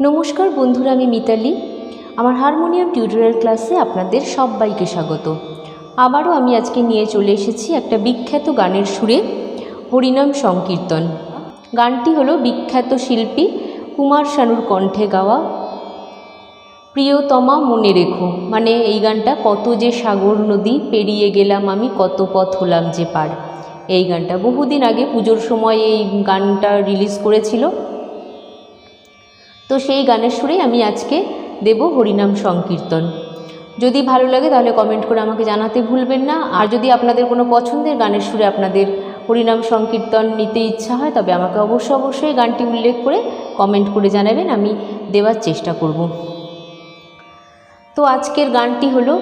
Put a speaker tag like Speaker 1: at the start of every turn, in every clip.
Speaker 1: নমস্কার বন্ধুরা, আমি মিতালি। আমার হারমোনিয়াম টিউটোরিয়াল ক্লাসে আপনাদের সবাইকে স্বাগত। আবারও আমি আজকে নিয়ে চলে এসেছি একটা বিখ্যাত গানের সুরে, হরিনাম সংকীর্তন। গানটি হলো বিখ্যাত শিল্পী কুমার শানুর কণ্ঠে গাওয়া, প্রিয়তমা মনে রেখো। মানে এই গানটা, কত যে সাগর নদী, পেরিয়ে গেলাম আমি, কত পথ হলাম যে পার। এই গানটা বহুদিন আগে পুজোর সময় এই গানটা রিলিজ করেছিল। তো সেই গানের সুরেই আমি আজকে দেব হরিনাম সংকীর্তন। যদি ভালো লাগে তাহলে কমেন্ট করে আমাকে জানাতে ভুলবেন না। আর যদি আপনাদের কোনো পছন্দের গানের সুরে আপনাদের হরিনাম সংকীর্তন নিতে ইচ্ছা হয়, তবে আমাকে অবশ্যই অবশ্যই গানটি উল্লেখ করে কমেন্ট করে জানাবেন, আমি দেওয়ার চেষ্টা করব। তো আজকের গানটি হলো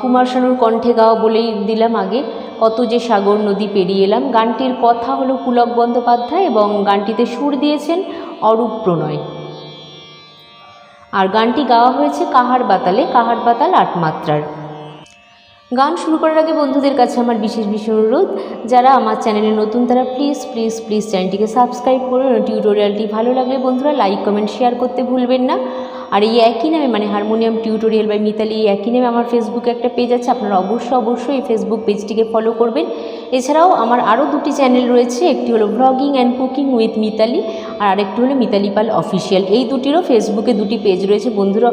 Speaker 1: কুমার শানুর কণ্ঠে গাওয়া বলেই দিলাম আগে, কত যে সাগর নদী পেরিয়ে এলাম। গানটির কথা হলো পুলক বন্দ্যোপাধ্যায় এবং গানটিতে সুর দিয়েছেন অরূপ প্রণয়। আর গানটি গাওয়া হয়েছে কাহার বাতালে, কাহার বাতাল আট মাত্রার। গান শুরু করার আগে বন্ধুদের কাছে আমার বিশেষ বিশেষ অনুরোধ, যারা আমার চ্যানেলে নতুন তারা প্লিজ প্লিজ প্লিজ চ্যানেলটিকে সাবস্ক্রাইব করুন। টিউটোরিয়ালটি ভালো লাগলে বন্ধুরা লাইক কমেন্ট শেয়ার করতে ভুলবেন না। আর এই একই নামে মানে হারমোনিয়াম টিউটোরিয়াল বাই মিতালি, এই একই নামে আমার ফেসবুকে একটা পেজ আছে, আপনারা অবশ্যই অবশ্যই এই ফেসবুক পেজটিকে ফলো করবেন। এছাড়াও আমার আরও দুটি চ্যানেল রয়েছে, একটি হলো blogging and cooking with Mitali আর আরেকটি হলো মিতালি পাল অফিসিয়াল এই দুটিরও ফেসবুকে দুটি পেজ রয়েছে। বন্ধুরা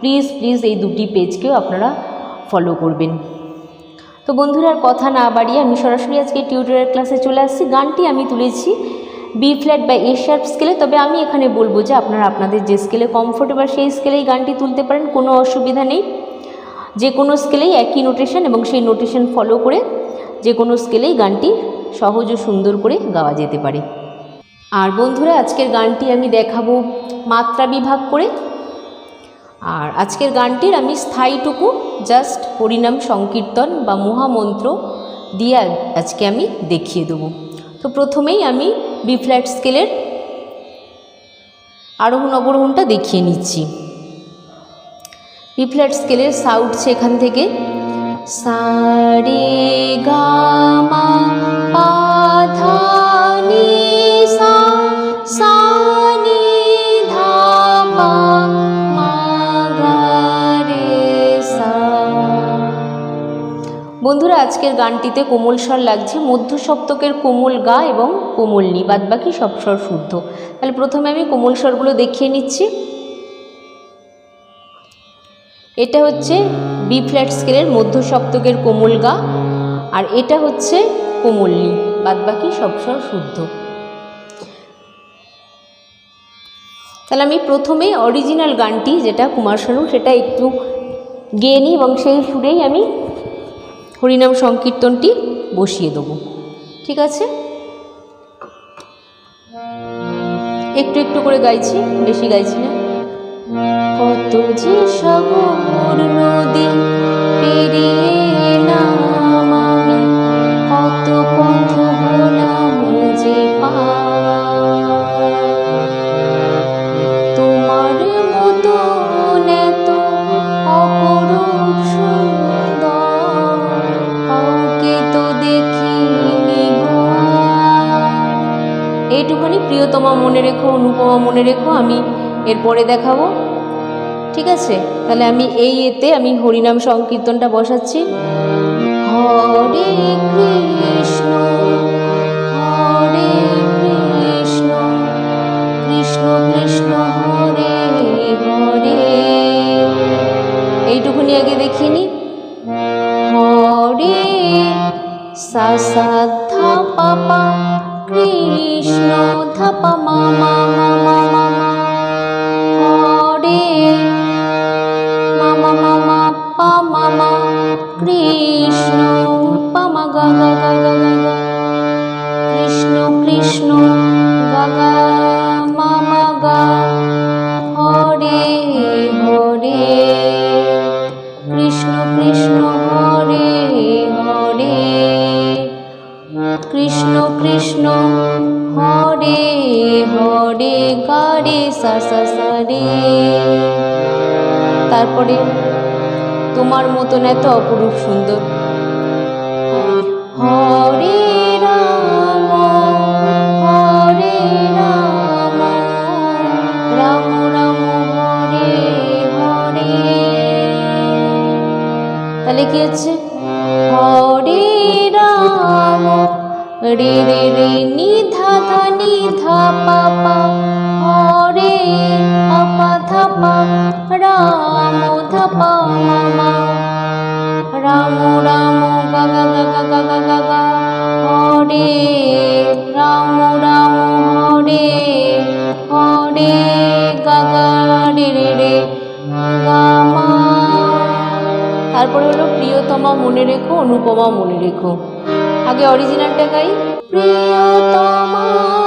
Speaker 1: প্লিজ প্লিজ এই দুটি পেজকেও আপনারা ফলো করবেন। তো বন্ধুরা, আর কথা না বাড়িয়ে আমি সরাসরি আজকে টিউটোরিয়াল ক্লাসে চলে আসছি। গানটি আমি তুলেছি বি ফ্ল্যাট বা এ শার্প স্কেলে তবে আমি এখানে বলব যে আপনারা আপনাদের যে স্কেলে কমফোর্টেবল সেই স্কেলেই গানটি তুলতে পারেন, কোনো অসুবিধা নেই। যে কোনো স্কেলেই একই নোটেশন এবং সেই নোটেশন ফলো করে যে কোনো স্কেলেই গানটি সহজ ও সুন্দর করে গাওয়া যেতে পারে। আর বন্ধুরা, আজকের গানটি আমি দেখাবো মাত্রা বিভাগ করে। আর আজকের গানটির আমি স্থায়ীটুকু জাস্ট হরিনাম সংকীর্তন বা মহামন্ত্র দিয়ে আজকে আমি দেখিয়ে দেবো। তো প্রথমেই আমি বি ফ্ল্যাট স্কেলের আরোহণ অবরোহণটা দেখিয়ে নিচ্ছি। বি ফ্ল্যাট স্কেলের সা উঠছে এখান থেকে। সা রে গা মা ধা বন্ধুরা, আজকের গানটিতে কোমল স্বর লাগছে। মধ্য সপ্তকের কোমল গা এবং কোমল নি বাদ বাকি সব স্বর শুদ্ধ। তাহলে প্রথমে আমি কোমল স্বরগুলো দেখিয়ে নিচ্ছি। এটা হচ্ছে বি ফ্ল্যাট স্কেলের মধ্য সপ্তকের কোমল গা আর এটা হচ্ছে কোমল নি বাদ বাকি সব স্বর শুদ্ধ। তাহলে আমি প্রথমে অরিজিনাল গানটি, যেটা কুমার শানু, সেটা একটু গেয়ে নিই এবং সেই সুরেই আমি হরিনাম সংকীর্তনটি বসিয়ে দেব। ঠিক আছে? একটু একটু করে গাইছি, বেশি গাইছি না। কত যে সাগর এইটুখানি প্রিয়তমা মনে রেখো, অনুপমা মনে রেখো, আমি এরপরে দেখাবো। ঠিক আছে? তাহলে আমি এই এতে আমি হরিনাম সংকীর্তনটা বসাচ্ছি। কৃষ্ণ কৃষ্ণ এইটুকুনি আগে দেখিয়ে নি হরে সা সা ধা পা পা। কৃষ্ণ ধপ পা মা মা মা মা মা মা হরে মা মা মা মা পা মা মা কৃষ্ণ পা মা গা গা গা গা গা গা কৃষ্ণ কৃষ্ণ হরে হরে গারে সা সা সা রে তারপরে তোমার মতন এত অপরূপ সুন্দর। হরে তারপরে হলো প্রিয়তমা মনে রেখো অনুপমা মনে রেখো। আগে অরিজিনালটা গাই। প্রিয়তমা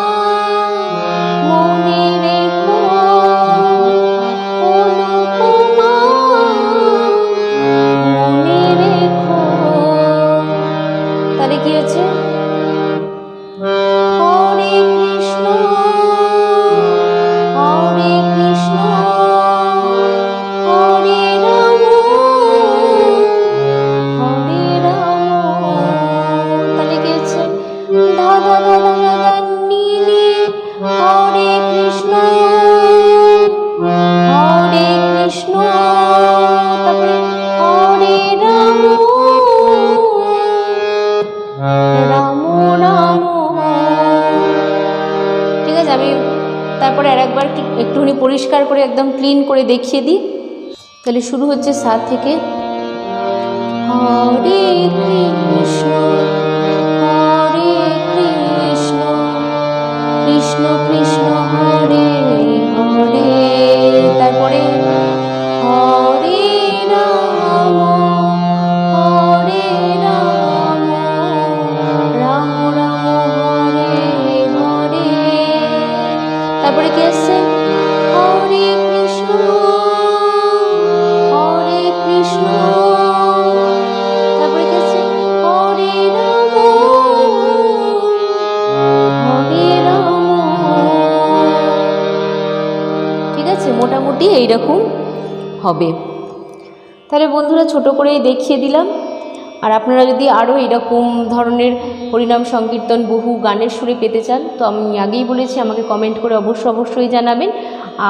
Speaker 1: পরিষ্কার করে একদম ক্লিন করে দেখিয়ে দিই। তাহলে শুরু হচ্ছে সাত থেকে। কৃষ্ণ তারপরে হরে রাম তারপরে কি আছে মোটামুটি এইরকম হবে। তাহলে বন্ধুরা ছোট করেই দেখিয়ে দিলাম। আর আপনারা যদি আরও এরকম ধরনের হরিনাম সংকীর্তন বহু গানের সুরে পেতে চান, তো আমি আগেই বলেছি, আমাকে কমেন্ট করে অবশ্য অবশ্যই জানাবেন।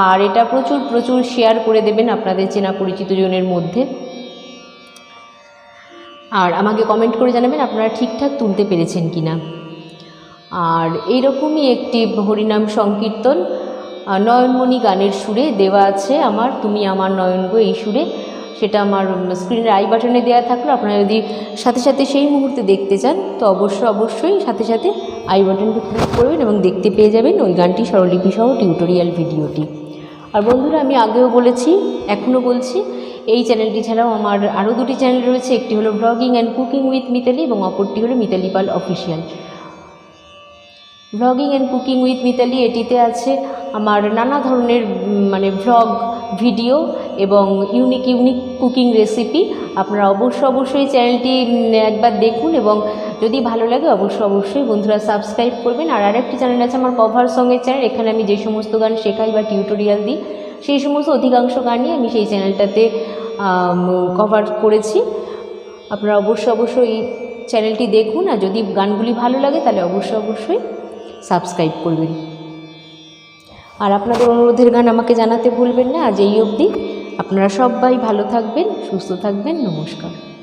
Speaker 1: আর এটা প্রচুর প্রচুর শেয়ার করে দেবেন আপনাদের চেনা পরিচিত জনের মধ্যে। আর আমাকে কমেন্ট করে জানাবেন আপনারা ঠিকঠাক তুলতে পেরেছেন কি না আর এইরকমই একটি হরিনাম সংকীর্তন নয়নমণি গানের সুরে দেওয়া আছে আমার, তুমি আমার নয়ন গো এই সুরে। সেটা আমার স্ক্রিনের আই বাটনে দেওয়া থাকল। আপনারা যদি সাথে সাথে সেই মুহূর্তে দেখতে চান, তো অবশ্যই অবশ্যই সাথে সাথে আই বাটনটি ক্লিক করবেন এবং দেখতে পেয়ে যাবেন ওই গানটি স্বরলিপি সহ টিউটোরিয়াল ভিডিওটি আর বন্ধুরা, আমি আগেও বলেছি, এখনও বলছি, এই চ্যানেলটি ছাড়াও আমার আরও দুটি চ্যানেল রয়েছে। একটি হলো blogging and cooking with Mitali এবং অপরটি হলো Mitali Pal official blogging and cooking with Mitali এটিতে আছে আমার নানা ধরনের মানে ভ্লগ ভিডিও এবং ইউনিক ইউনিক কুকিং রেসিপি আপনারা অবশ্য অবশ্যই চ্যানেলটি একবার দেখুন এবং যদি ভালো লাগে অবশ্য অবশ্যই বন্ধুরা সাবস্ক্রাইব করবেন। আর আরেকটি চ্যানেল আছে আমার কভার সঙ্গের চ্যানেল এখানে আমি যে সমস্ত গান শেখাই বা টিউটোরিয়াল দিই, সেই সমস্ত অধিকাংশ গানই আমি সেই চ্যানেলটাতে কভার করেছি। আপনারা অবশ্যই অবশ্যই চ্যানেলটি দেখুন। আর যদি গানগুলি ভালো লাগে তাহলে অবশ্যই অবশ্যই সাবস্ক্রাইব করবেন। আর আপনাদের অনুরোধের গান আমাকে জানাতে ভুলবেন না। আজ এই অবধি। আপনারা সবাই ভালো থাকবেন, সুস্থ থাকবেন। নমস্কার।